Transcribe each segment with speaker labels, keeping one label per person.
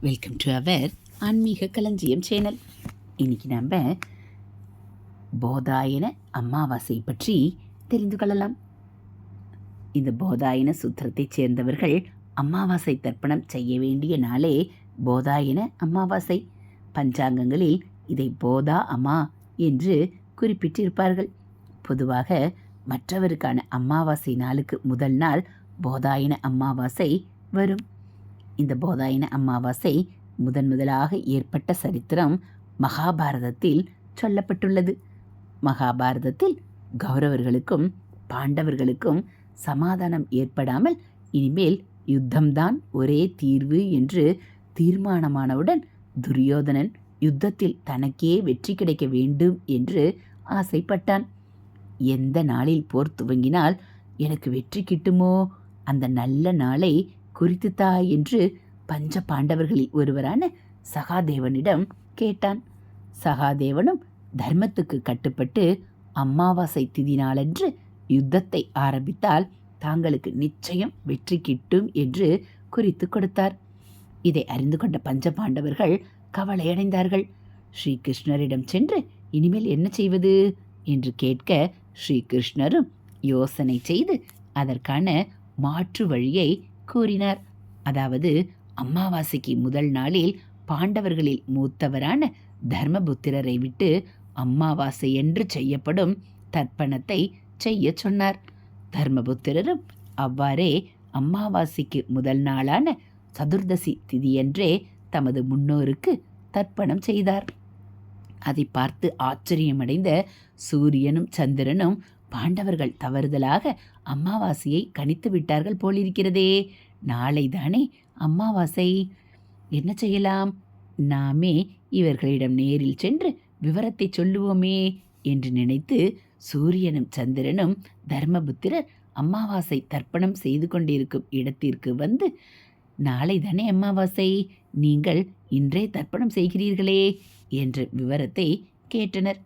Speaker 1: Welcome to our ஆன்மீக களஞ்சியம் channel இன்னைக்கு நம்ம போதாயன அமாவாசை பற்றி தெரிந்து கொள்ளலாம். இந்த போதாயன சுத்திரத்தைச் சேர்ந்தவர்கள் அமாவாசை தர்ப்பணம் செய்ய வேண்டிய நாளே போதாயன அமாவாசை. பஞ்சாங்கங்களில் இதை போதா அமா என்று குறிப்பிட்டிருப்பார்கள். பொதுவாக மற்றவருக்கான அமாவாசை நாளுக்கு முதல் நாள் போதாயன அமாவாசை வரும். இந்த போதாயன அமாவாசை முதன் முதலாக ஏற்பட்ட சரித்திரம் மகாபாரதத்தில் சொல்லப்பட்டுள்ளது. மகாபாரதத்தில் கௌரவர்களுக்கும் பாண்டவர்களுக்கும் சமாதானம் ஏற்படாமல் இனிமேல் யுத்தம்தான் ஒரே தீர்வு என்று தீர்மானமானவுடன் துரியோதனன் யுத்தத்தில் தனக்கே வெற்றி கிடைக்க வேண்டும் என்று ஆசைப்பட்டான். எந்த நாளில் போர் துவங்கினால் எனக்கு வெற்றி கிட்டுமோ? அந்த நல்ல நாளை குறித்துத்தா என்று பஞ்ச பாண்டவர்களில் ஒருவரான சகாதேவனிடம் கேட்டான். சகாதேவனும் தர்மத்துக்கு கட்டுப்பட்டு அமாவாசை திதி நாளன்று யுத்தத்தை ஆரம்பித்தால் தாங்களுக்கு நிச்சயம் வெற்றி கிட்டும் என்று குறித்து கொடுத்தார். இதை அறிந்து கொண்ட பஞ்ச பாண்டவர்கள் கவலையடைந்தார்கள். ஸ்ரீகிருஷ்ணரிடம் சென்று இனிமேல் என்ன செய்வது என்று கேட்க ஸ்ரீகிருஷ்ணரும் யோசனை செய்து அதற்கான மாற்று வழியை கூறினார். அதாவது அமாவாசைக்கு முதல் நாளில் பாண்டவர்களில் மூத்தவரான தர்மபுத்திரரை விட்டு அமாவாசை என்று செய்யப்படும் தர்ப்பணத்தை செய்ய சொன்னார். தர்மபுத்திரரும் அவ்வாறே அமாவாசைக்கு முதல் நாளான சதுர்தசி திதியன்றே தமது முன்னோருக்கு தர்ப்பணம் செய்தார். அதை பார்த்து ஆச்சரியமடைந்த சூரியனும் சந்திரனும் பாண்டவர்கள் தவறுதலாக அமாவாசையை கணித்து விட்டார்கள் போலிருக்கிறதே. நாளை தானே அமாவாசை என்ன செய்யலாம்? நாமே இவர்களிடம் நேரில் சென்று விவரத்தை சொல்லுவோமே என்று நினைத்து சூரியனும் சந்திரனும் தர்மபுத்திரர் அமாவாசை தர்ப்பணம் செய்து கொண்டிருக்கும் இடத்திற்கு வந்து நாளை தானே அமாவாசை நீங்கள் இன்றே தர்ப்பணம் செய்கிறீர்களே என்ற விவரத்தை கேட்டனர்.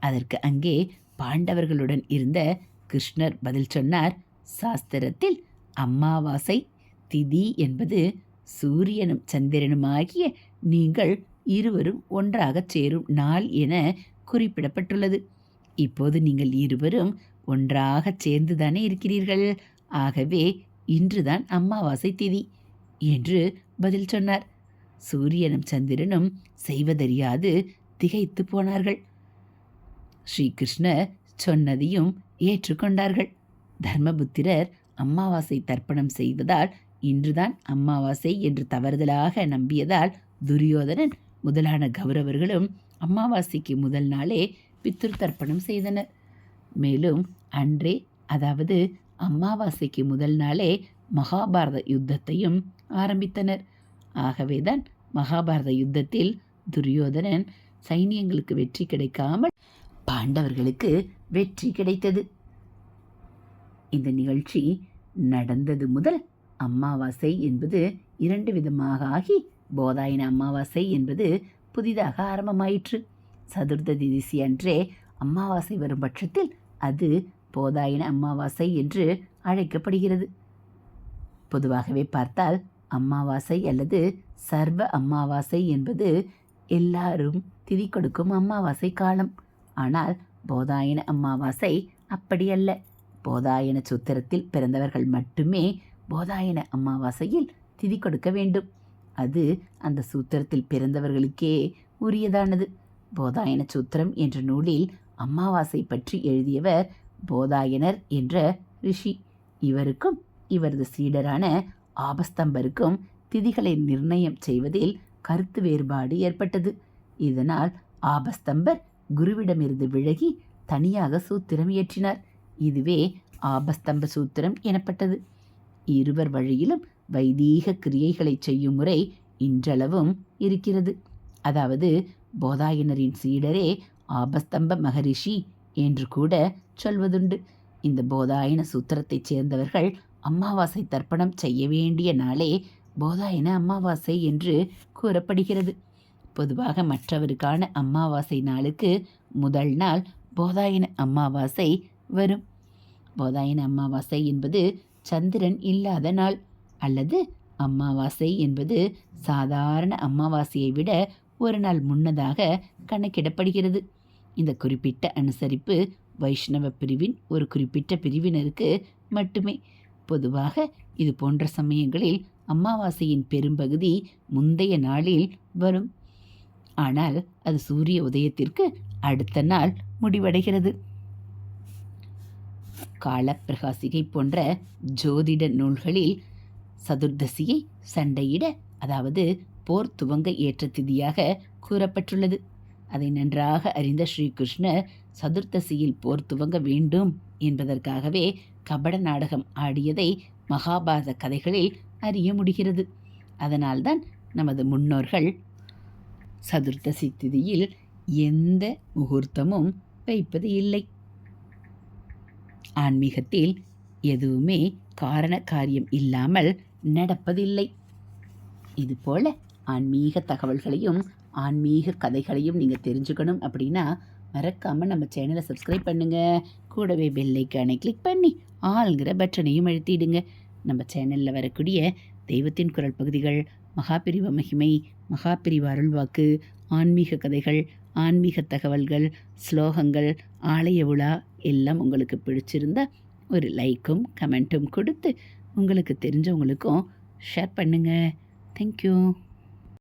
Speaker 1: அதற்கு அங்கே பாண்டவர்களுடன் இருந்த கிருஷ்ணர் பதில் சொன்னார் சாஸ்திரத்தில் அமாவாசை திதி என்பது சூரியனும் சந்திரனுமாகிய நீங்கள் இருவரும் ஒன்றாகச் சேரும் நாள் என குறிப்பிடப்பட்டுள்ளது. இப்போது நீங்கள் இருவரும் ஒன்றாகச் சேர்ந்துதானே இருக்கிறீர்கள். ஆகவே இன்றுதான் அம்மாவாசை திதி என்று பதில் சொன்னார். சூரியனும் சந்திரனும் செய்வதறியாது திகைத்து போனார்கள். ஸ்ரீகிருஷ்ணர் சொன்னதையும் ஏற்றுக்கொண்டார்கள். தர்மபுத்திரர் அமாவாசை தர்ப்பணம் செய்வதால் இன்றுதான் அமாவாசை என்று தவறுதலாக நம்பியதால் துரியோதனன் முதலான கௌரவர்களும் அமாவாசைக்கு முதல் நாளே பித்ரு தர்ப்பணம் செய்தனர். மேலும் அன்றே அதாவது அமாவாசைக்கு முதல் நாளே மகாபாரத யுத்தத்தையும் ஆரம்பித்தனர். ஆகவேதான் மகாபாரத யுத்தத்தில் துரியோதனன் சைனியங்களுக்கு வெற்றி கிடைக்காமல் பாண்டவர்களுக்கு வெற்றி கிடைத்தது. இந்த நிகழ்ச்சி நடந்தது முதல் அமாவாசை என்பது இரண்டு விதமாக ஆகி போதாயன அமாவாசை என்பது புதிதாக ஆரம்பமாயிற்று. சதுர்த்த திசி அன்றே அமாவாசை வரும் பட்சத்தில் அது போதாயன அமாவாசை என்று அழைக்கப்படுகிறது. பொதுவாகவே பார்த்தால் அமாவாசை அல்லது சர்வ அமாவாசை என்பது எல்லாரும் திதி கொடுக்கும் அமாவாசை காலம். ஆனால் போதாயன அமாவாசை அப்படியல்ல. போதாயன சுத்திரத்தில் பிறந்தவர்கள் மட்டுமே போதாயன அமாவாசையில் திதி கொடுக்க வேண்டும். அது அந்த சூத்திரத்தில் பிறந்தவர்களுக்கே உரியதானது. போதாயன சூத்திரம் என்ற நூலில் அமாவாசை பற்றி எழுதியவர் போதாயனர் என்ற ரிஷி. இவருக்கும் இவரது சீடரான ஆபஸ்தம்பருக்கும் திதிகளை நிர்ணயம் செய்வதில் கருத்து வேறுபாடு ஏற்பட்டது. இதனால் ஆபஸ்தம்பர் குருவிடமிருந்து விலகி தனியாக சூத்திரம் இயற்றினார். இதுவே ஆபஸ்தம்ப சூத்திரம் எனப்பட்டது. இருவர் வழியிலும் வைதீக கிரியைகளை செய்யும் முறை இன்றளவும் இருக்கிறது. அதாவது போதாயனரின் சீடரே ஆபஸ்தம்ப மகரிஷி என்று கூட சொல்வதுண்டு. இந்த போதாயன சூத்திரத்தைச் சேர்ந்தவர்கள் அமாவாசை தர்ப்பணம் செய்ய வேண்டிய நாளே போதாயன அமாவாசை என்று கூறப்படுகிறது. பொதுவாக மற்றவருக்கான அமாவாசை நாளுக்கு முதல் நாள் போதாயன அமாவாசை வரும். போதாயன அமாவாசை என்பது சந்திரன் இல்லாத நாள் அல்லது அமாவாசை என்பது சாதாரண அமாவாசையை விட ஒரு நாள் முன்னதாக கணக்கிடப்படுகிறது. இந்த குறிப்பிட்ட அனுசரிப்பு வைஷ்ணவ பிரிவின் ஒரு குறிப்பிட்ட பிரிவினருக்கு மட்டுமே. பொதுவாக இது போன்ற சமயங்களில் அமாவாசையின் பெரும்பகுதி முந்தைய நாளில் வரும். ஆனால் அது சூரிய உதயத்திற்கு அடுத்த நாள் முடிவடைகிறது. காலப்பிரகாசிகை போன்ற ஜோதிட நூல்களில் சதுர்தசியை சண்டையிட அதாவது போர் துவங்க ஏற்ற திதியாக கூறப்பட்டுள்ளது. அதை நன்றாக அறிந்த ஸ்ரீகிருஷ்ணர் சதுர்தசியில் போர் துவங்க வேண்டும் என்பதற்காகவே கபட நாடகம் ஆடியதை மகாபாரத கதைகளில் அறிய முடிகிறது. அதனால்தான் நமது முன்னோர்கள் சதுர்த்தசி திதியில் எந்த முகூர்த்தமும் வைப்பது இல்லை. ஆன்மீகத்தில் எதுவுமே காரண காரியம் இல்லாமல் நடப்பதில்லை. இதுபோல ஆன்மீக தகவல்களையும் ஆன்மீக கதைகளையும் நீங்கள் தெரிஞ்சுக்கணும் அப்படின்னா மறக்காமல் நம்ம சேனலை சப்ஸ்கிரைப் பண்ணுங்கள் கூடவே பெல்லைக்கானை கிளிக் பண்ணி ஆளுங்கிற பட்டனையும் அழுத்திடுங்க. நம்ம சேனலில் வரக்கூடிய தெய்வத்தின் குரல் பகுதிகள் மகாபிரிவ மகிமை மகாபிரிவ அருள்வாக்கு ஆன்மீக கதைகள் ஆன்மீக தகவல்கள் ஸ்லோகங்கள் ஆலய விழா எல்லாம் உங்களுக்கு பிடிச்சிருந்தா ஒரு லைக்கும் கமெண்ட்டும் கொடுத்து உங்களுக்கு தெரிஞ்சவங்களுக்கும் ஷேர் பண்ணுங்கள் தேங்க்யூ